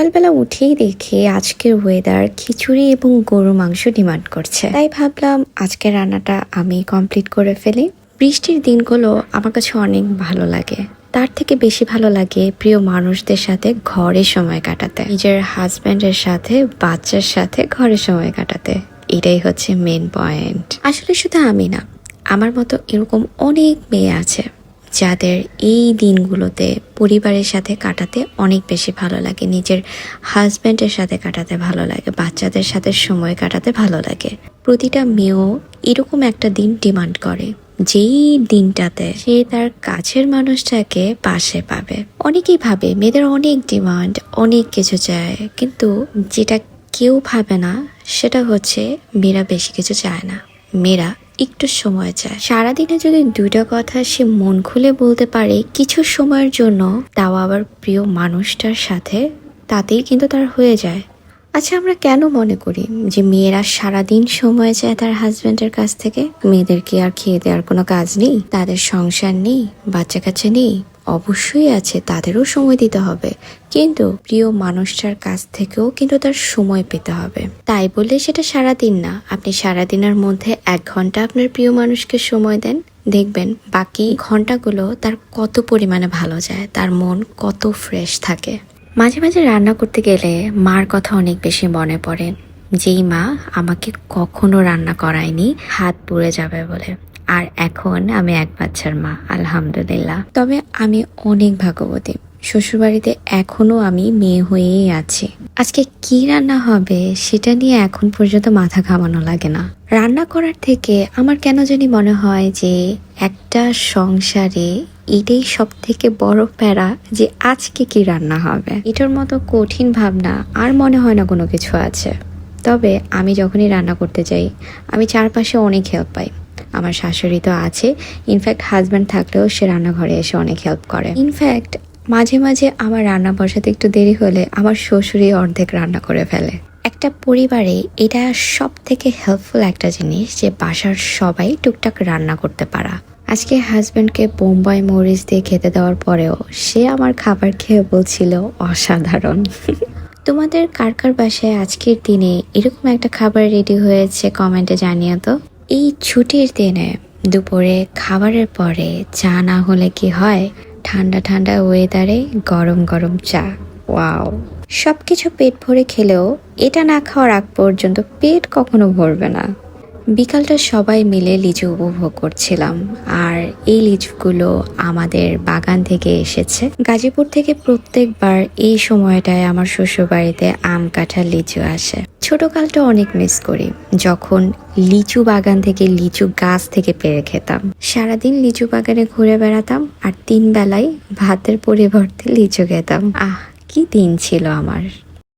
সকালবেলা উঠেই দেখি আজকের ওয়েদার খিচুড়ি এবং গরু মাংস ডিমান্ড করছে। তাই ভাবলাম আজকের রান্নাটা আমি কমপ্লিট করে ফেলি। বৃষ্টির দিনগুলো আমার কাছে অনেক ভালো লাগে। তার থেকে বেশি ভালো লাগে প্রিয় মানুষদের সাথে ঘরে সময় কাটাতে। নিজের হাজব্যান্ডের সাথে, বাচ্চার সাথে ঘরে সময় কাটাতে। এটাই হচ্ছে মেন পয়েন্ট আসলে শুধু আমি না, আমার মতো এরকম অনেক মেয়ে আছে। যাদের এই দিনগুলোতে পরিবারের সাথে কাটাতে অনেক বেশি ভালো লাগে, নিজের হাজব্যান্ডের সাথে কাটাতে ভালো লাগে, বাচ্চাদের সাথে সময় কাটাতে ভালো লাগে। প্রতিটা মেয়েও এরকম একটা দিন ডিমান্ড করে, যেই দিনটাতে সে তার কাছের মানুষটাকে পাশে পাবে। অনেকেই ভাবে মেয়েদের অনেক ডিমান্ড, অনেক কিছু চায়, কিন্তু যেটা কেউ ভাবে না, সেটা হচ্ছে মেয়েরা বেশি কিছু চায় না। মেয়েরা একটু সময় চায়। সারাদিনে যদি দুইটা কথা সে মন খুলে বলতে পারে, কিছু সময়ের জন্য তাও আবার প্রিয় মানুষটার সাথে, তাতেই কিন্তু তার হয়ে যায়। আচ্ছা আমরা কেন মনে করি যে মেয়েরা সারাদিন সময় চায় তার হাজবেন্ডের কাছ থেকে? মেয়েদের কি আর খেয়ে দেওয়ার কোনো কাজ নেই? তাদের সংসার নেই বাচ্চা কাছে নেই? অবশ্যই আছে, তাদেরও সময় দিতে হবে। কিন্তু প্রিয় মানুষটার কাছ থেকেও কিন্তু তার সময় পেতে হবে। তাই বলে সেটা সারাদিন না। আপনি সারাদিনের মধ্যে এক ঘণ্টা আপনার প্রিয় মানুষকে সময় দেন। দেখবেন বাকি ঘন্টাগুলো তার কত পরিমাণে ভালো যায়, তার মন কত ফ্রেশ থাকে। মাঝে মাঝে রান্না করতে গেলে মার কথা অনেক বেশি মনে পড়ে। যেই মা আমাকে কখনো রান্না করায়নি, হাত পুড়ে যাবে বলে। আর এখন আমি এক বাচ্চার মা, আলহামদুলিল্লাহ। তবে আমি অনেক ভাগ্যবতী। শ্বশুরবাড়িতে এখনও আমি মেয়ে হয়েই আছি। আজকে কি রান্না হবে সেটা নিয়ে এখন পর্যন্ত মাথা ঘামানো লাগে না। রান্না করার থেকে আমার কেন জানি মনে হয় যে একটা সংসারে এটাই সব থেকে বড় প্যারা যে আজকে কি রান্না হবে। এটার মতো কঠিন ভাবনা আর মনে হয় না কোনো কিছু আছে। তবে আমি যখনই রান্না করতে যাই, আমি চারপাশে অনেক হেল্প পাই। আমার শাশুড়ি তো আছে। ইনফ্যাক্ট হাজব্যান্ড থাকলেও সে রান্নাঘরে এসে অনেক হেল্প করে। ইনফ্যাক্ট মাঝে মাঝে আমার রান্না বসাতে একটু দেরি হলে আমার শ্বশুরই অর্ধেক রান্না করে ফেলে। একটা পরিবারে এটা সব থেকে হেল্পফুল একটা জিনিস যে বাসার সবাই টুকটাক রান্না করতে পারা। আজকে হাজব্যান্ডকে বোম্বাই মরিচ দিয়ে খেতে দেওয়ার পরেও সে আমার খাবার খেয়ে বলছিল, অসাধারণ। তোমাদের কার কার বাসায় আজকের দিনে এরকম একটা খাবার রেডি হয়েছে? কমেন্টে জানিও তো। এই ছুটির দিনে দুপুরে খাবারের পরে চা না হলে কি হয়? ঠান্ডা ঠান্ডা ওয়েদারে গরম গরম চা। ওয়াও সব কিছু পেট ভরে খেলেও এটা না খাওয়ার আগ পর্যন্ত পেট কখনো ভরবে না। বিকালটা সবাই মিলে লিচু উপভোগ করছিলাম। আর এই লিচুগুলো আমাদের বাগান থেকে এসেছে। গাজীপুর থেকে প্রত্যেকবার এই সময়টায় আমার শ্বশুরবাড়িতে আম কাঁঠাল লিচু আসে। ছোটকালটা অনেক মিস করি। যখন লিচু বাগান থেকে লিচু গাছ থেকে পেরে খেতাম। সারাদিন লিচু বাগানে ঘুরে বেড়াতাম আর তিন বেলায় ভাতের পরিবর্তে লিচু খেতাম। আহ, কি দিন ছিল আমার।